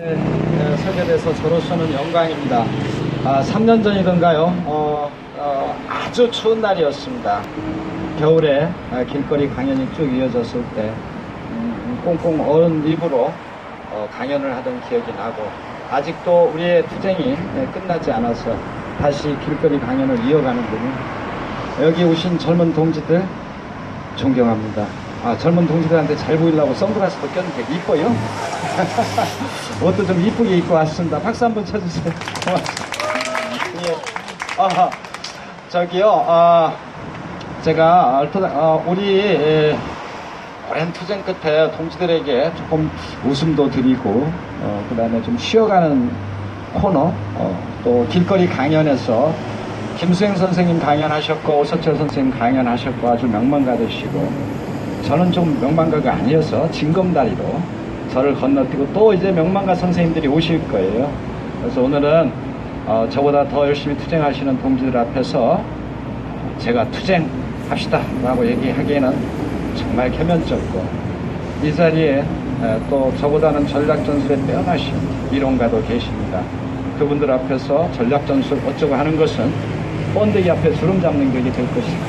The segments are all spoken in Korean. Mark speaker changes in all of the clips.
Speaker 1: 네, 서게 돼서 저로서는 영광입니다. 아, 3년 전이던가요, 어, 어, 아주 추운 날이었습니다. 겨울에 아, 길거리 강연이 쭉 이어졌을 때, 음, 꽁꽁 얼은 입으로 어, 강연을 하던 기억이 나고, 아직도 우리의 투쟁이 네, 끝나지 않아서 다시 길거리 강연을 이어가는군요. 여기 오신 젊은 동지들 존경합니다. 아, 젊은 동지들한테 잘 보이려고 선글라스도 꼈는데 이뻐요. 옷도 좀 이쁘게 입고 왔습니다. 박수 한번 쳐주세요. 예. 아, 저기요, 아, 제가 아, 우리 에, 오랜 투쟁 끝에 동지들에게 조금 웃음도 드리고, 어, 그 다음에 좀 쉬어가는 코너, 어, 또 길거리 강연에서 김수행 선생님 강연하셨고, 오서철 선생님 강연하셨고, 아주 명망가 되시고, 저는 좀 명망가가 아니어서 징검다리로 저를 건너뛰고 또 이제 명망가 선생님들이 오실 거예요. 그래서 오늘은 어, 저보다 더 열심히 투쟁하시는 동지들 앞에서 제가 투쟁합시다 라고 얘기하기에는 정말 겸연쩍고 이 자리에 에, 또 저보다는 전략전술에 빼어나신 이론가도 계십니다. 그분들 앞에서 전략전술 어쩌고 하는 것은 번데기 앞에 주름 잡는 격이 될 것입니다.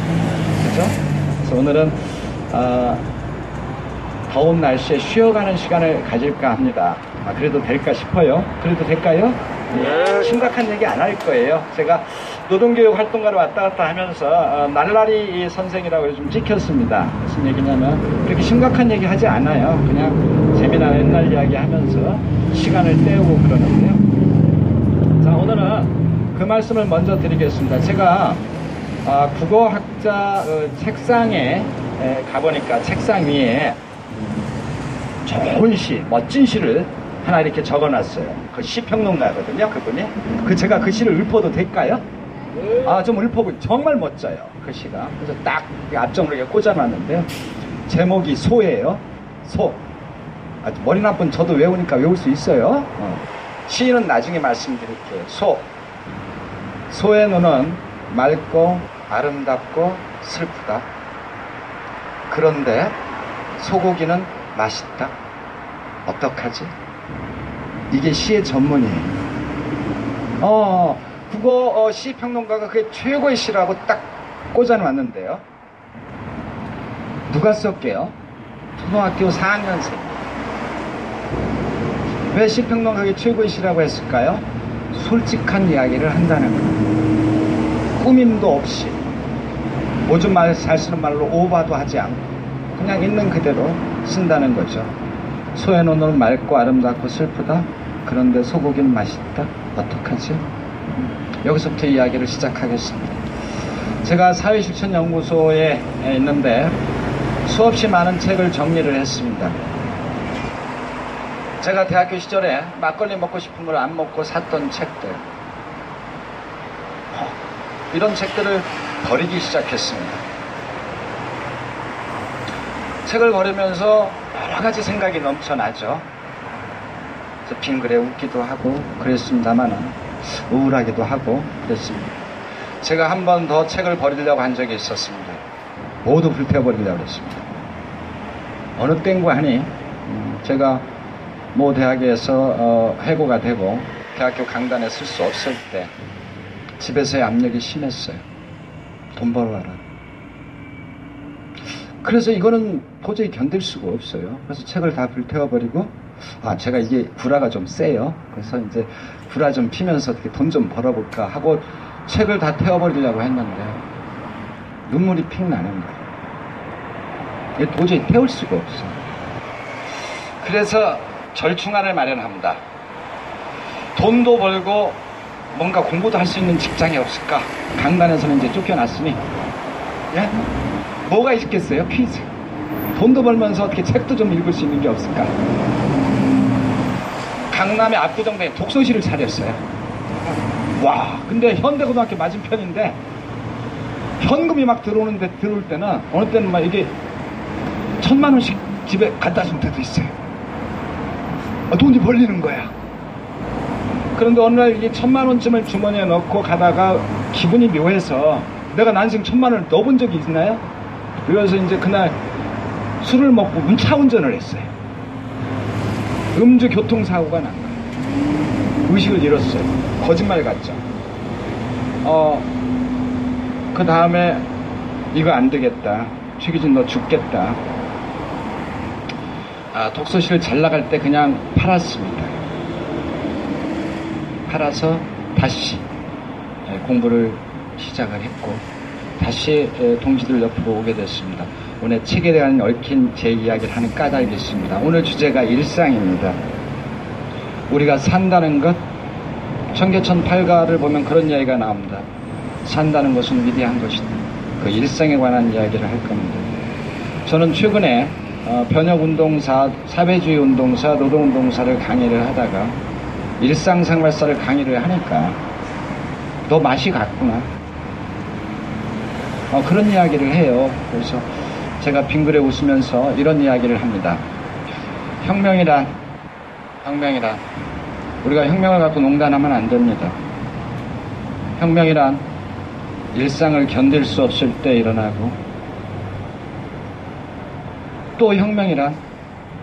Speaker 1: 그죠? 그래서 오늘은 어, 더운 날씨에 쉬어가는 시간을 가질까 합니다. 아, 그래도 될까 싶어요. 그래도 될까요? 네. 심각한 얘기 안 할 거예요. 제가 노동교육 활동가로 왔다 갔다 하면서 어, 날라리 선생이라고 요즘 찍혔습니다. 무슨 얘기냐면 그렇게 심각한 얘기 하지 않아요. 그냥 재미난 옛날 이야기 하면서 시간을 때우고 그러는데요. 자, 오늘은 그 말씀을 먼저 드리겠습니다. 제가 아, 국어학자 어, 책상에 에, 가보니까 책상 위에 좋은 시, 멋진 시를 하나 이렇게 적어놨어요. 그 시평론가거든요, 그분이. 그 제가 그 시를 읊어도 될까요? 아, 좀 읊어보 정말 멋져요, 그 시가. 그래서 딱 앞쪽으로 이렇게 꽂아놨는데요. 제목이 소예요. 소. 아주 머리 나쁜 저도 외우니까 외울 수 있어요. 어. 시인은 나중에 말씀드릴게요. 소. 소의 눈은 맑고 아름답고 슬프다. 그런데 소고기는 맛있다. 어떡하지? 이게 시의 전문이에요. 어, 국어 어, 시 평론가가 그게 최고의 시라고 딱 꽂아놨는데요. 누가 썼게요? 초등학교 4학년생. 왜 시평론가가 최고의 시라고 했을까요? 솔직한 이야기를 한다는 거예요. 꾸밈도 없이 오줌 말, 잘 쓰는 말로 오바도 하지 않고 그냥 있는 그대로 쓴다는 거죠. 소의 눈은 맑고 아름답고 슬프다. 그런데 소고기는 맛있다. 어떡하지? 여기서부터 이야기를 시작하겠습니다. 제가 사회실천연구소에 있는데 수없이 많은 책을 정리를 했습니다. 제가 대학교 시절에 막걸리 먹고 싶은 걸 안 먹고 샀던 책들. 이런 책들을 버리기 시작했습니다. 책을 버리면서 여러 가지 생각이 넘쳐나죠. 빙그레 웃기도 하고 그랬습니다만 우울하기도 하고 그랬습니다. 제가 한 번 더 책을 버리려고 한 적이 있었습니다. 모두 불태워버리려고 했습니다. 어느 땐가 하니 음, 제가 모 대학에서 어, 해고가 되고 대학교 강단에 쓸 수 없을 때 집에서의 압력이 심했어요. 돈 벌어와라. 그래서 이거는 도저히 견딜 수가 없어요. 그래서 책을 다 불태워버리고, 아, 제가 이게 구라가 좀 세요. 그래서 이제 구라 좀 피면서 어떻게 돈 좀 벌어볼까 하고 책을 다 태워버리려고 했는데, 눈물이 픽 나는 거예요. 도저히 태울 수가 없어요. 그래서 절충안을 마련합니다. 돈도 벌고 뭔가 공부도 할 수 있는 직장이 없을까? 강단에서는 이제 쫓겨났으니, 예? 뭐가 있겠어요? 퀴즈. 돈도 벌면서 어떻게 책도 좀 읽을 수 있는 게 없을까? 강남의 압구정동에 독서실을 차렸어요. 와, 근데 현대고등학교 맞은편인데, 현금이 막 들어오는데, 들어올 때는, 어느 때는 막 이게 천만 원씩 집에 갖다 준 때도 있어요. 아, 돈이 벌리는 거야. 그런데 어느 날 이게 천만 원쯤을 주머니에 넣고 가다가 기분이 묘해서 내가 난생 천만 원을 넣어본 적이 있나요? 그래서 이제 그날 술을 먹고 운차 운전을 했어요. 음주 교통사고가 난 거예요. 의식을 잃었어요. 거짓말 같죠. 어, 그 다음에 이거 안 되겠다. 최기진 너 죽겠다. 아, 독서실을 잘 나갈 때 그냥 팔았습니다. 팔아서 다시 예, 공부를 시작을 했고 다시 예, 동지들 옆으로 오게 됐습니다. 오늘 책에 대한 얽힌 제 이야기를 하는 까닭이 있습니다. 오늘 주제가 일상입니다. 우리가 산다는 것, 청계천 팔가를 보면 그런 이야기가 나옵니다. 산다는 것은 위대한 것이다. 그 일상에 관한 이야기를 할 겁니다. 저는 최근에 어, 변혁운동사, 사회주의 운동사, 노동운동사를 강의를 하다가 일상생활사를 강의를 하니까 너 맛이 갔구나. 어, 그런 이야기를 해요. 그래서 제가 빙그레 웃으면서 이런 이야기를 합니다. 혁명이란, 혁명이란, 우리가 혁명을 갖고 농단하면 안 됩니다. 혁명이란 일상을 견딜 수 없을 때 일어나고 또 혁명이란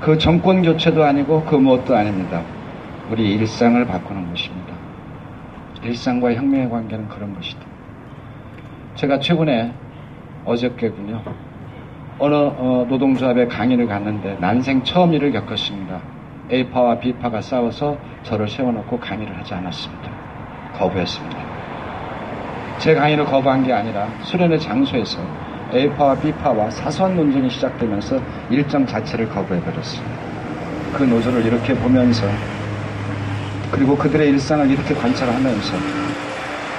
Speaker 1: 그 정권 교체도 아니고 그 무엇도 아닙니다. 우리 일상을 바꾸는 것입니다. 일상과 혁명의 관계는 그런 것이다. 제가 최근에 어저께군요. 어느 어, 노동조합에 강의를 갔는데 난생 처음 일을 겪었습니다. A파와 B파가 싸워서 저를 세워놓고 강의를 하지 않았습니다. 거부했습니다. 제 강의를 거부한 게 아니라 수련의 장소에서 A파와 B파와 사소한 논쟁이 시작되면서 일정 자체를 거부해버렸습니다. 그 노조를 이렇게 보면서 그리고 그들의 일상을 이렇게 관찰하면서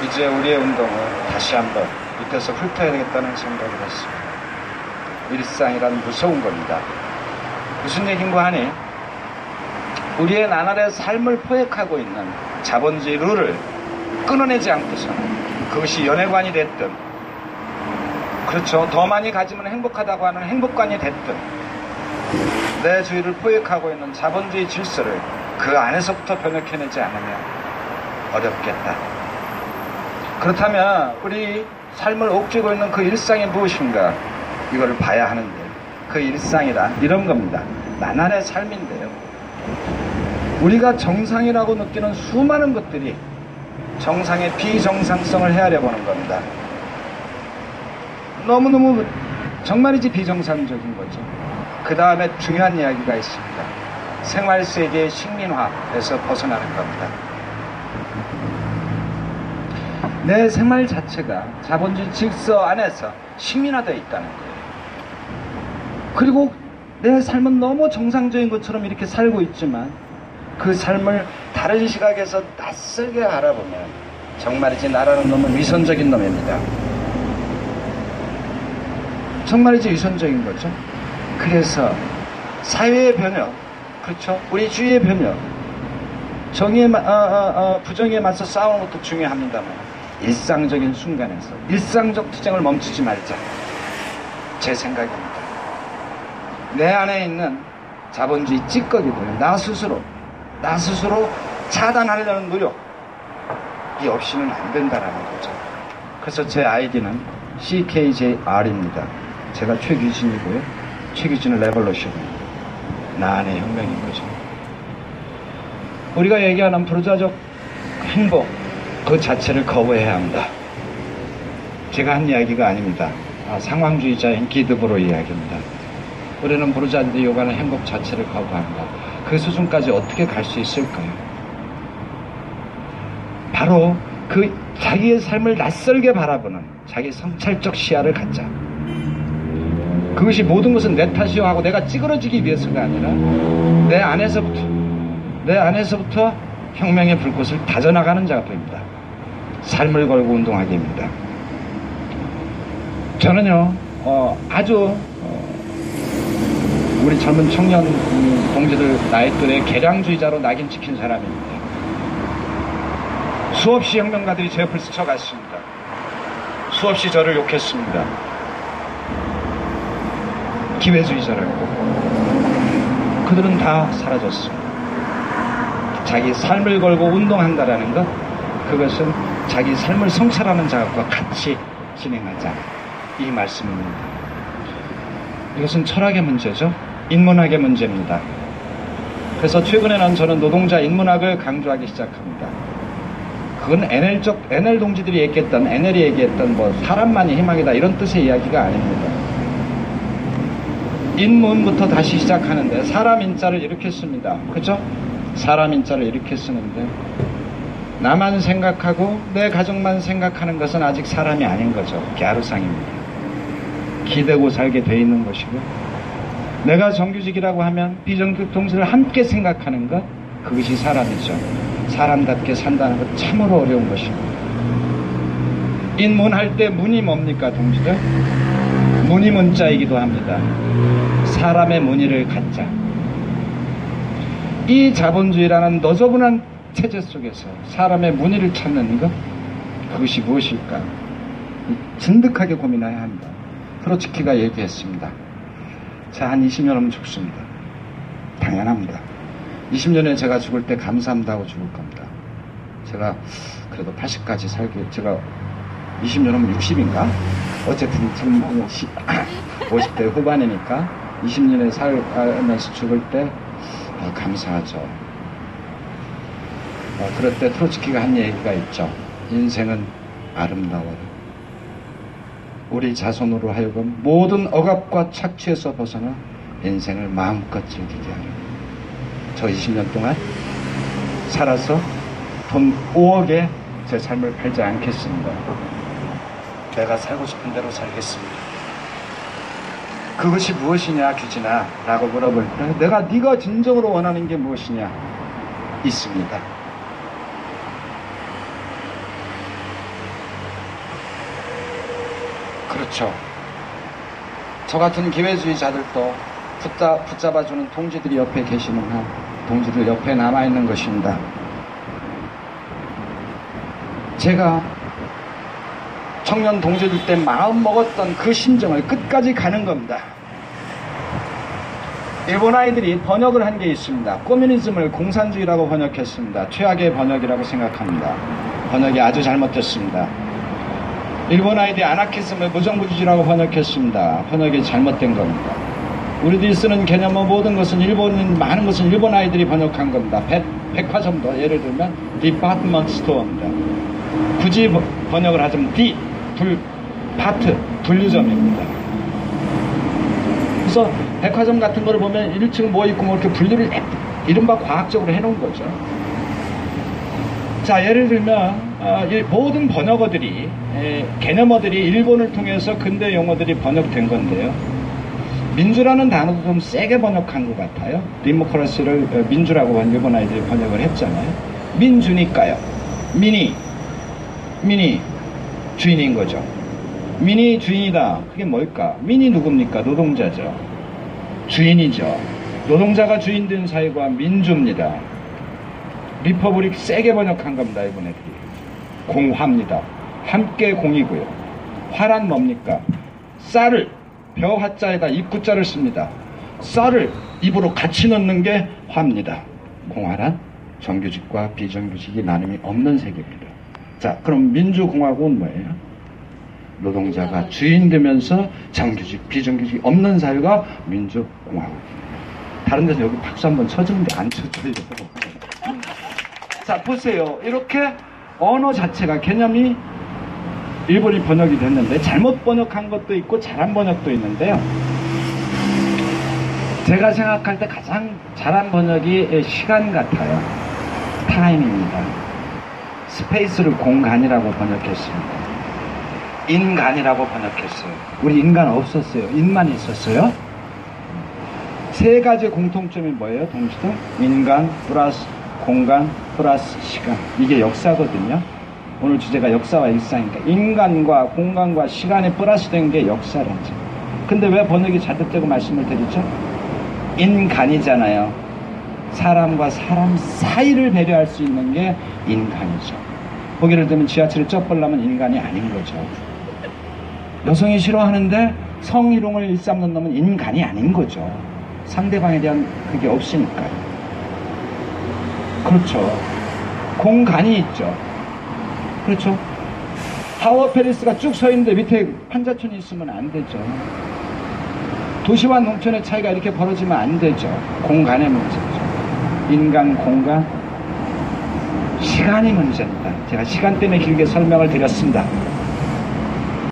Speaker 1: 이제 우리의 운동을 다시 한번 밑에서 훑어야 되겠다는 생각을 했습니다. 일상이란 무서운 겁니다. 무슨 얘기인가 하니 우리의 나날의 삶을 포획하고 있는 자본주의 룰을 끊어내지 않고서는 그것이 연애관이 됐든 그렇죠. 더 많이 가지면 행복하다고 하는 행복관이 됐든 내 주위를 포획하고 있는 자본주의 질서를 그 안에서부터 변혁해내지 않으면 어렵겠다. 그렇다면 우리 삶을 옥죄고 있는 그 일상이 무엇인가 이걸 봐야 하는데 그 일상이란 이런 겁니다. 나날의 삶인데요. 우리가 정상이라고 느끼는 수많은 것들이 정상의 비정상성을 헤아려 보는 겁니다. 너무너무 정말이지 비정상적인 거죠. 그 다음에 중요한 이야기가 있습니다. 생활 세계의 식민화에서 벗어나는 겁니다. 내 생활 자체가 자본주의 질서 안에서 식민화되어 있다는 거예요. 그리고 내 삶은 너무 정상적인 것처럼 이렇게 살고 있지만 그 삶을 다른 시각에서 낯설게 알아보면 정말이지 나라는 놈은 위선적인 놈입니다. 정말이지 위선적인 거죠. 그래서 사회의 변혁, 그렇죠? 우리 주위의 변혁, 정의에, 어, 어, 어, 부정에 맞서 싸우는 것도 중요합니다만 일상적인 순간에서 일상적 투쟁을 멈추지 말자. 제 생각입니다. 내 안에 있는 자본주의 찌꺼기들, 나 스스로, 나 스스로 차단하려는 노력이 없이는 안 된다라는 거죠. 그래서 제 아이디는 CKJR입니다. 제가 최규진이고요. 최규진은 레볼루션입니다. 나 안의 혁명인 거죠. 우리가 얘기하는 부르자적 행복 그 자체를 거부해야 합니다. 제가 한 이야기가 아닙니다. 아, 상황주의자인 기드브로 이야기입니다. 우리는 부르자들이 요구하는 행복 자체를 거부합니다. 그 수준까지 어떻게 갈 수 있을까요? 바로 그 자기의 삶을 낯설게 바라보는 자기 성찰적 시야를 갖자. 그것이 모든 것은 내 탓이요 하고 내가 찌그러지기 위해서가 아니라 내 안에서부터 내 안에서부터 혁명의 불꽃을 다져나가는 작업입니다. 삶을 걸고 운동하기입니다. 저는요 어, 아주 어, 우리 젊은 청년 음, 동지들 나이 또래 개량주의자로 낙인 찍힌 사람입니다. 수없이 혁명가들이 제 옆을 스쳐갔습니다. 수없이 저를 욕했습니다. 기회주의자라고. 그들은 다 사라졌습니다. 자기 삶을 걸고 운동한다라는 것, 그것은 자기 삶을 성찰하는 작업과 같이 진행하자. 이 말씀입니다. 이것은 철학의 문제죠. 인문학의 문제입니다. 그래서 최근에는 저는 노동자 인문학을 강조하기 시작합니다. 그건 NL적, NL 동지들이 얘기했던, NL이 얘기했던 뭐 사람만이 희망이다 이런 뜻의 이야기가 아닙니다. 인문부터 다시 시작하는데 사람 인자를 이렇게 씁니다. 그죠? 사람 인자를 이렇게 쓰는데 나만 생각하고 내 가족만 생각하는 것은 아직 사람이 아닌 거죠. 갸루상입니다. 기대고 살게 돼 있는 것이고 내가 정규직이라고 하면 비정규직 동지를 함께 생각하는 것 그것이 사람이죠. 사람답게 산다는 것 참으로 어려운 것입니다. 인문할 때 문이 뭡니까 동지들? 문이 문자이기도 합니다. 사람의 문의를 갖자. 이 자본주의라는 너저분한 체제 속에서 사람의 문의를 찾는 것 그것이 무엇일까? 진득하게 고민해야 합니다. 트로츠키가 얘기했습니다. 자, 한 20년 하면 죽습니다. 당연합니다. 20년에 제가 죽을 때 감사합니다 하고 죽을 겁니다. 제가 그래도 80까지 살기, 제가 20년 하면 60인가? 어쨌든 지금 50대 후반이니까 20년에 살면서 죽을 때 아, 감사하죠. 어, 그럴 때 트로츠키가 한 얘기가 있죠. 인생은 아름다워요. 우리 자손으로 하여금 모든 억압과 착취에서 벗어나 인생을 마음껏 즐기게 하는 저 20년 동안 살아서 돈 5억에 제 삶을 팔지 않겠습니다. 내가 살고 싶은 대로 살겠습니다. 그것이 무엇이냐 규진아 라고 물어볼 때 내가 네가 진정으로 원하는 게 무엇이냐 있습니다. 그렇죠. 저 같은 기회주의자들도 붙잡, 붙잡아주는 동지들이 옆에 계시는 한 동지들 옆에 남아있는 것입니다. 제가 청년 동지들 때 마음 먹었던 그 심정을 끝까지 가는 겁니다. 일본 아이들이 번역을 한 게 있습니다. 코뮤니즘을 공산주의라고 번역했습니다. 최악의 번역이라고 생각합니다. 번역이 아주 잘못됐습니다. 일본 아이들이 아나키즘을 무정부주의라고 번역했습니다. 번역이 잘못된 겁니다. 우리들이 쓰는 개념은 모든 것은 일본인 많은 것은 일본 아이들이 번역한 겁니다. 백, 백화점도 예를 들면 디파트먼트 스토어입니다. 굳이 번역을 하자면 디 불 파트 분류점입니다. 그래서 백화점 같은 거를 보면 1층 뭐 있고 뭐 이렇게 분류를 이른바 과학적으로 해놓은 거죠. 자 예를 들면 어, 모든 번역어들이 에, 개념어들이 일본을 통해서 근대 용어들이 번역된 건데요. 민주라는 단어도 좀 세게 번역한 것 같아요. 디모크라시를 어, 민주라고 일본 아이들이 번역을 했잖아요. 민주니까요. 민이 민이 주인인 거죠. 민이 주인이다. 그게 뭘까? 민이 누굽니까? 노동자죠. 주인이죠. 노동자가 주인 된 사회가 민주입니다. 리퍼블릭 세게 번역한 겁니다. 이번 애들이. 공화입니다. 함께 공이고요. 화란 뭡니까? 쌀을 벼 화자에다 입구자를 씁니다. 쌀을 입으로 같이 넣는 게 화입니다. 공화란 정규직과 비정규직이 나눔이 없는 세계입니다. 자, 그럼 민주공화국은 뭐예요? 노동자가 주인 되면서 정규직, 비정규직 없는 사회가 민주공화국입니다. 다른 데서 여기 박수 한번 쳐주는데 안 쳐줘요. 자, 보세요. 이렇게 언어 자체가 개념이 일본이 번역이 됐는데 잘못 번역한 것도 있고 잘한 번역도 있는데요. 제가 생각할 때 가장 잘한 번역이 시간 같아요. 타임입니다. 스페이스를 공간이라고 번역했습니다. 인간이라고 번역했어요. 우리 인간 없었어요. 인만 있었어요. 세 가지 공통점이 뭐예요, 동시들? 인간 플러스 공간 플러스 시간. 이게 역사거든요. 오늘 주제가 역사와 일상이니까 인간과 공간과 시간이 플러스 된 게 역사라죠. 근데 왜 번역이 잘못되고 말씀을 드리죠? 인간이잖아요. 사람과 사람 사이를 배려할 수 있는 게 인간이죠. 보기를 들면 지하철을 쩍벌려면 인간이 아닌 거죠. 여성이 싫어하는데 성희롱을 일삼는 놈은 인간이 아닌 거죠. 상대방에 대한 그게 없으니까요. 그렇죠. 공간이 있죠. 그렇죠. 타워 페리스가 쭉 서 있는데 밑에 판자촌이 있으면 안 되죠. 도시와 농촌의 차이가 이렇게 벌어지면 안 되죠. 공간의 문제죠. 인간 공간, 시간이 문제입니다. 제가 시간 때문에 길게 설명을 드렸습니다.